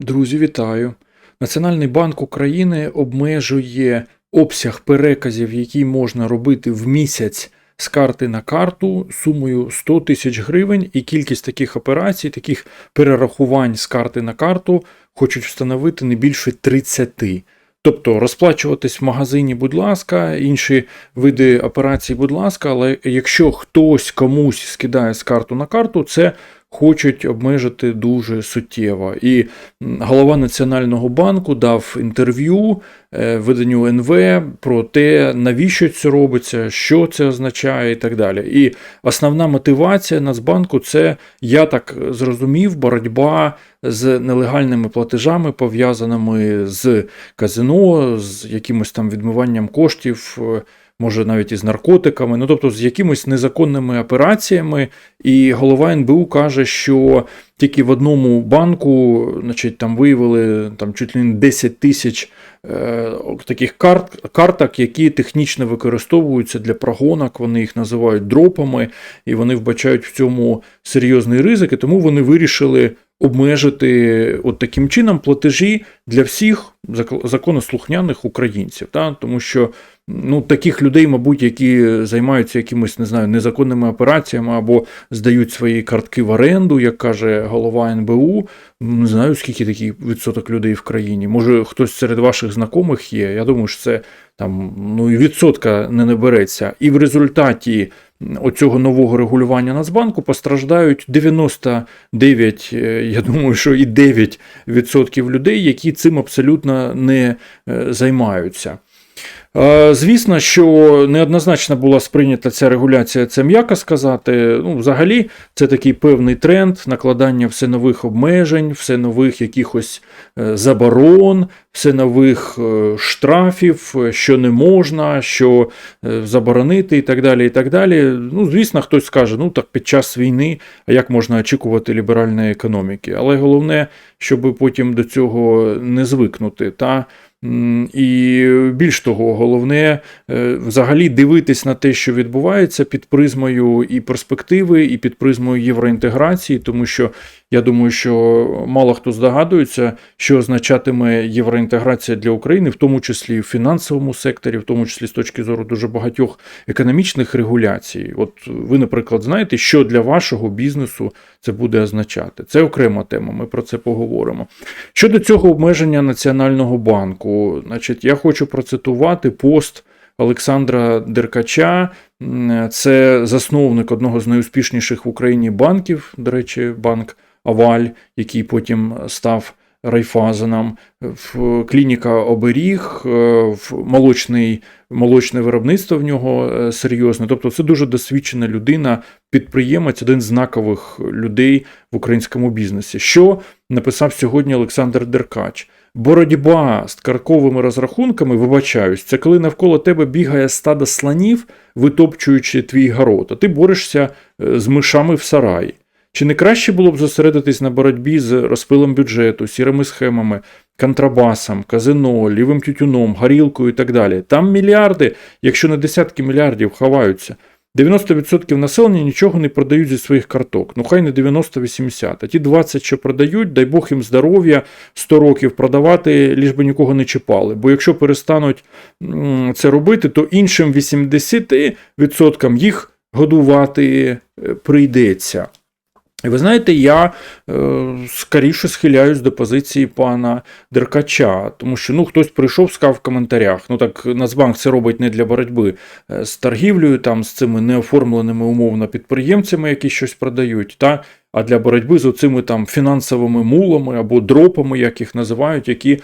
Друзі, вітаю! Національний банк України обмежує обсяг переказів, які можна робити в місяць з карти на карту сумою 100 тисяч гривень, і кількість таких операцій, таких перерахувань з карти на карту хочуть встановити не більше 30. Тобто розплачуватись в магазині, будь ласка, інші види операцій, будь ласка, але якщо хтось комусь скидає з карту на карту, це хочуть обмежити дуже суттєво. І голова Національного банку дав інтерв'ю е, виданню НВ про те, навіщо це робиться, що це означає і так далі. І основна мотивація Нацбанку це, я так зрозумів, боротьба з нелегальними платежами, пов'язаними з казино, з якимось там відмиванням коштів. Може навіть із наркотиками, ну тобто з якимись незаконними операціями. І голова НБУ каже, що тільки в одному банку, значить, там виявили там чуть ли не 10 тисяч е, таких карт, карток, які технічно використовуються для прогонок. Вони їх називають дропами, і вони вбачають в цьому серйозний ризик, і тому вони вирішили обмежити от таким чином платежі для всіх зак- законослухняних українців. Та? Тому що ну, таких людей, мабуть, які займаються якимись, не знаю, незаконними операціями або здають свої картки в оренду, як каже голова НБУ. Не знаю, скільки такий відсоток людей в країні. Може, хтось серед ваших знайомих є. Я думаю, що це там ну і відсотка не набереться. І в результаті оцього нового регулювання Нацбанку постраждають 99, е, я думаю, що і 9% людей, які цим абсолютно не е, займаються. Е, Звісно, що неоднозначно була сприйнята ця регуляція, це м'яко сказати. Ну, взагалі, це такий певний тренд накладання все нових обмежень, все нових якихось е, заборон, все нових е, штрафів, що не можна, що заборонити і так далі. і так далі. Ну, звісно, хтось скаже, ну так під час війни, а як можна очікувати ліберальної економіки? Але головне, щоб потім до цього не звикнути. Та І більш того, головне е, взагалі дивитись на те, що відбувається під призмою і перспективи, і під призмою євроінтеграції, тому що я думаю, що мало хто здогадується, що означатиме євроінтеграція для України, в тому числі в фінансовому секторі, в тому числі з точки зору дуже багатьох економічних регуляцій. От ви, наприклад, знаєте, що для вашого бізнесу це буде означати. Це окрема тема. Ми про це поговоримо. Щодо цього обмеження Національного банку, значить, я хочу процитувати пост Олександра Деркача. Це засновник одного з найуспішніших в Україні банків, до речі, банк Аваль, який потім став Райфазеном, в клініка Оберіг, е, в молочний, молочне виробництво в нього е, серйозне. Тобто, це дуже досвідчена людина, підприємець, один з знакових людей в українському бізнесі. Що написав сьогодні Олександр Деркач? Боротьба з карковими розрахунками, вибачаюсь, це коли навколо тебе бігає стадо слонів, витопчуючи твій город, а ти борешся е, з мишами в сараї. Чи не краще було б зосередитись на боротьбі з розпилом бюджету, сірими схемами, контрабасом, казино, лівим тютюном, горілкою і так далі? Там мільярди, якщо не десятки мільярдів, ховаються. 90% населення нічого не продають зі своїх карток. Ну хай не 90-80. А ті 20, що продають, дай Бог їм здоров'я 100 років продавати, ліж би нікого не чіпали. Бо якщо перестануть це робити, то іншим 80% їх годувати е, прийдеться. І ви знаєте, я е, скоріше схиляюсь до позиції пана Деркача, тому що ну, хтось прийшов, сказав в коментарях. Ну так Нацбанк це робить не для боротьби е, з торгівлею, там, з цими неоформленими умовно підприємцями, які щось продають, та, а для боротьби з оцими там фінансовими мулами або дропами, як їх називають, які е,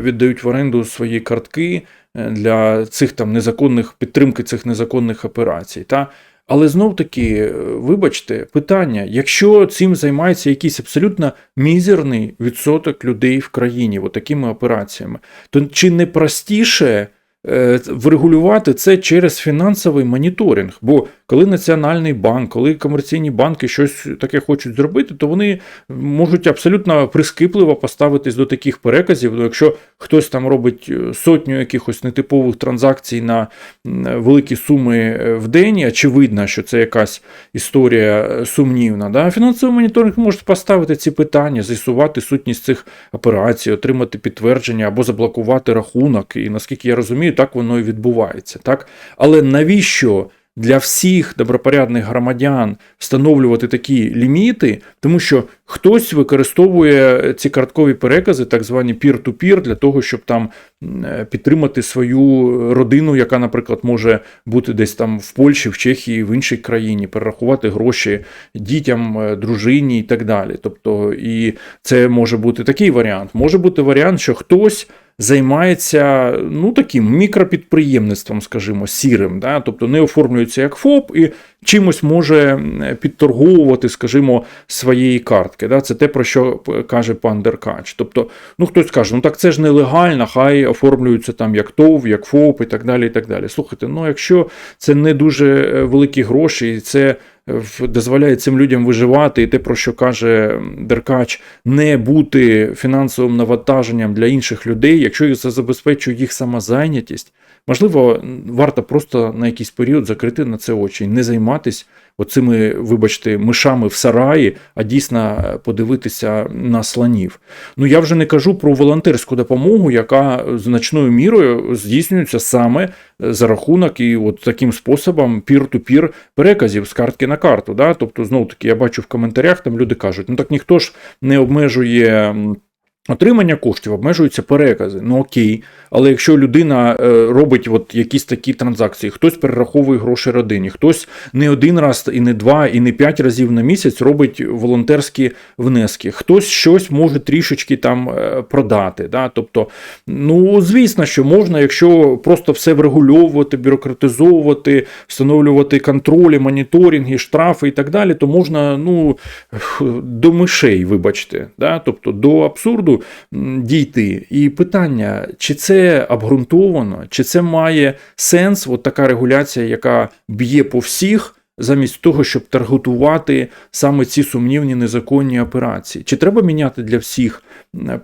віддають в оренду свої картки е, для цих там незаконних підтримки цих незаконних операцій. Та. Але знов таки, е, вибачте, питання: якщо цим займається якийсь абсолютно мізерний відсоток людей в країні, такими операціями, то чи не простіше е, врегулювати це через фінансовий моніторинг? Бо коли Національний банк, коли комерційні банки щось таке хочуть зробити, то вони можуть абсолютно прискіпливо поставитись до таких переказів. Ну, якщо хтось там робить е, сотню якихось нетипових транзакцій на великі суми е, в день, очевидно, що це якась історія е, сумнівна. Да? Фінансовий моніторинг може поставити ці питання, з'ясувати сутність цих операцій, отримати підтвердження або заблокувати рахунок. І наскільки я розумію, так воно і відбувається. Так? Але навіщо? Для всіх добропорядних громадян встановлювати такі ліміти, тому що хтось використовує ці карткові перекази, так звані peer-to-peer, для того, щоб там е, підтримати свою родину, яка, наприклад, може бути десь там в Польщі, в Чехії, в іншій країні, перерахувати гроші дітям, е, дружині і так далі. Тобто, і це може бути такий варіант. Може бути варіант, що хтось займається ну таким мікропідприємництвом, скажімо, сірим, да? тобто не оформлюється як ФОП і чимось може підторговувати, скажімо, своєї картки. Да? Це те, про що каже пан Деркач. Тобто, ну хтось каже, ну так це ж нелегально, хай оформлюються там як ТОВ, як ФОП і так далі. і так далі. Слухайте, ну якщо це не дуже е, великі гроші, і це дозволяє цим людям виживати, і те, про що каже Деркач, не бути фінансовим навантаженням для інших людей, якщо це забезпечує їх самозайнятість, можливо, варто просто на якийсь період закрити на це очі не займатися оцими, вибачте, мишами в сараї, а дійсно е, подивитися на слонів. Ну я вже не кажу про волонтерську допомогу, яка значною мірою здійснюється саме е, за рахунок і от таким способом пір-ту-пір переказів з картки на карту. Да? Тобто, знову таки, я бачу в коментарях, там люди кажуть, ну так ніхто ж не обмежує. Отримання коштів обмежуються перекази. Ну окей, але якщо людина е, робить от якісь такі транзакції, хтось перераховує гроші родині, хтось не один раз, і не два, і не п'ять разів на місяць робить волонтерські внески, хтось щось може трішечки там е, продати. Да? Тобто, ну звісно, що можна, якщо просто все врегульовувати, бюрократизовувати, встановлювати контролі, моніторинги, штрафи і так далі, то можна ну, до мишей, вибачте, да? тобто до абсурду м, дійти. І питання, чи це обґрунтовано, чи це має сенс, от така регуляція, яка б'є по всіх. Замість того, щоб таргетувати саме ці сумнівні незаконні операції, чи треба міняти для всіх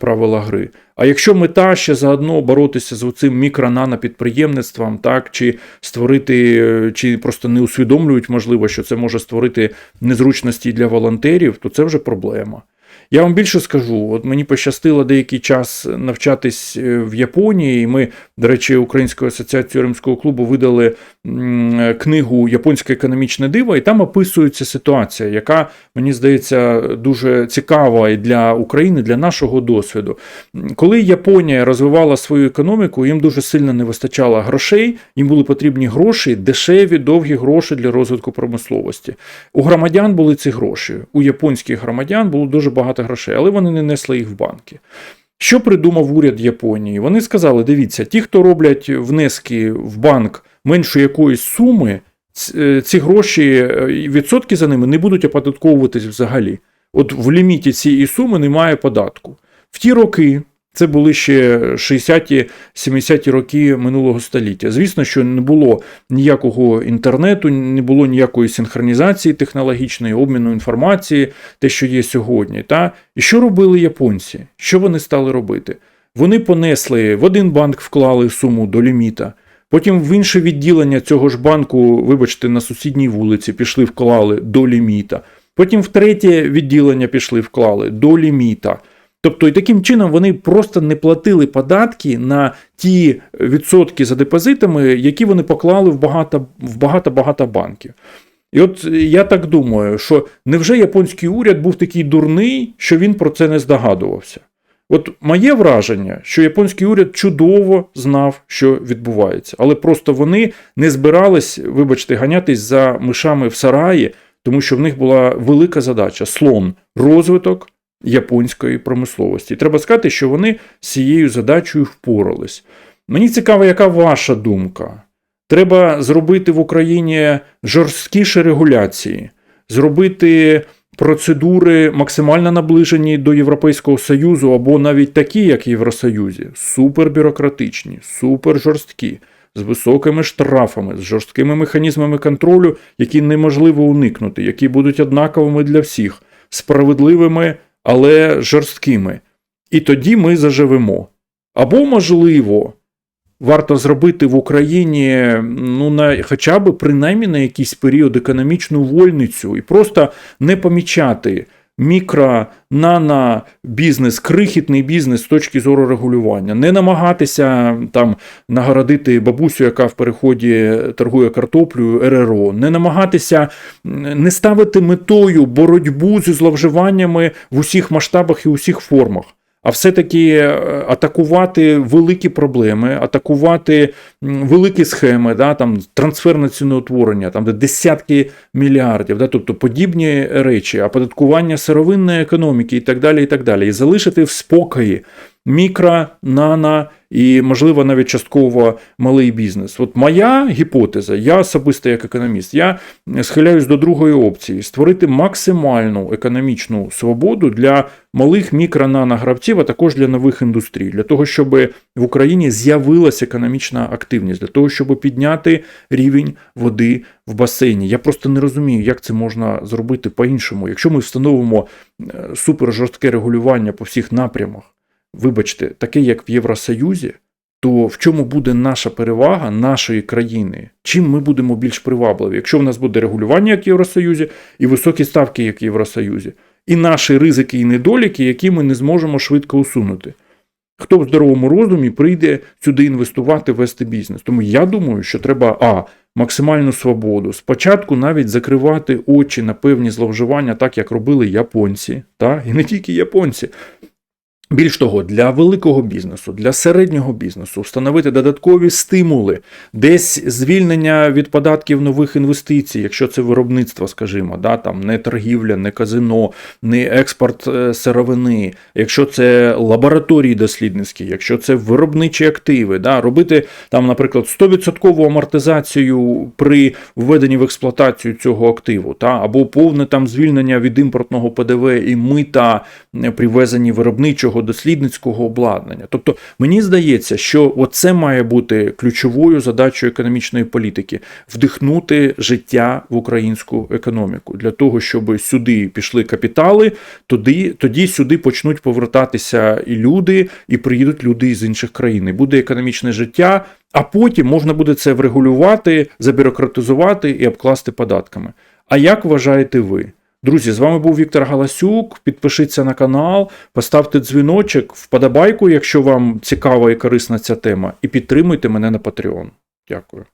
правила гри? А якщо мета ще заодно боротися з цим мікро-нано-підприємництвом, так чи створити, е, чи просто не усвідомлюють, можливо, що це може створити незручності для волонтерів, то це вже проблема. Я вам більше скажу, от мені пощастило деякий час навчатись е, в Японії, ми, до речі, Українською асоціацією римського клубу видали книгу Японське економічне диво, і там описується ситуація, яка мені здається дуже цікава і для України, для нашого досвіду. Коли Японія розвивала свою економіку, їм дуже сильно не вистачало грошей, їм були потрібні гроші, дешеві, довгі гроші для розвитку промисловості. У громадян були ці гроші. У японських громадян було дуже багато грошей, але вони не несли їх в банки. Що придумав уряд Японії? Вони сказали: дивіться, ті, хто роблять внески в банк менше якоїсь суми, е, ці гроші, е, відсотки за ними не будуть оподатковуватись взагалі. От в ліміті цієї суми немає податку. В ті роки. Це були ще 60-70-ті роки минулого століття. Звісно, що не було ніякого інтернету, не було ніякої синхронізації технологічної, обміну інформації, те, що є сьогодні. Та? І що робили японці? Що вони стали робити? Вони понесли в один банк вклали суму до ліміта. Потім в інше відділення цього ж банку, вибачте, на сусідній вулиці пішли, вклали до ліміта. Потім в третє відділення пішли, вклали до ліміта. Тобто, і таким чином вони просто не платили податки на ті відсотки за депозитами, які вони поклали в багато в багато-багато банків. І от я так думаю, що невже японський уряд був такий дурний, що він про це не здогадувався? От моє враження, що японський уряд чудово знав, що відбувається, але просто вони не збирались, вибачте, ганятись за мишами в сараї, тому що в них була велика задача слон розвиток японської промисловості. Треба сказати, що вони з цією задачею впорались. Мені цікаво, яка ваша думка? Треба зробити в Україні жорсткіші регуляції, зробити процедури максимально наближені до Європейського Союзу, або навіть такі, як в Євросоюзі, супербюрократичні, супер жорсткі. з високими штрафами, з жорсткими механізмами контролю, які неможливо уникнути, які будуть однаковими для всіх, справедливими, але жорсткими. І тоді ми заживемо. Або, можливо, варто зробити в Україні ну, на, хоча б принаймні на якийсь період економічну вольницю і просто не помічати мікро, нано бізнес, крихітний бізнес з точки зору регулювання, не намагатися там нагородити бабусю, яка в переході торгує картоплею, РРО, не намагатися не ставити метою боротьбу зі зловживаннями в усіх масштабах і усіх формах. А все-таки е, атакувати великі проблеми, атакувати великі схеми, да, там, трансферне ціноутворення, там, де десятки мільярдів, да, тобто подібні речі, оподаткування сировинної економіки і так далі. І так далі. І залишити в спокої мікро, нано і, можливо, навіть частково малий бізнес. От моя гіпотеза, я особисто як економіст, я схиляюсь до другої опції: створити максимальну економічну свободу для малих мікро-нано-гравців, а також для нових індустрій, для того, щоб в Україні з'явилася економічна активність, для того, щоб підняти рівень води в басейні. Я просто не розумію, як це можна зробити по-іншому. Якщо ми встановимо е, супержорстке регулювання по всіх напрямах, вибачте, таке як в Євросоюзі, то в чому буде наша перевага нашої країни? Чим ми будемо більш привабливі? Якщо в нас буде регулювання як в Євросоюзі і високі ставки, як в Євросоюзі, і наші ризики і недоліки, які ми не зможемо швидко усунути. Хто в здоровому розумі прийде сюди інвестувати, вести бізнес? Тому я думаю, що треба а максимальну свободу. Спочатку навіть закривати очі на певні зловживання, так як робили японці, та і не тільки японці. Більш того, для великого бізнесу, для середнього бізнесу встановити додаткові стимули, десь звільнення від податків нових інвестицій, якщо це виробництво, скажімо, да, там не торгівля, не казино, не експорт е, сировини, якщо це лабораторії дослідницькі, якщо це виробничі активи, да, робити там, наприклад, 100% амортизацію при введенні в експлуатацію цього активу, та, або повне там звільнення від імпортного ПДВ і мита е, при ввезенні виробничого дослідницького обладнання. Тобто мені здається, що оце має бути ключовою задачою економічної політики вдихнути життя в українську економіку для того, щоб сюди пішли капітали, тоді, тоді сюди почнуть повертатися і люди, і приїдуть люди із інших країн. І буде економічне життя. А потім можна буде це врегулювати, забюрократизувати і обкласти податками. А як вважаєте ви? Друзі, з вами був Віктор Галасюк. Підпишіться на канал, поставте дзвіночок, вподобайку, якщо вам цікава і корисна ця тема, і підтримуйте мене на Patreon. Дякую.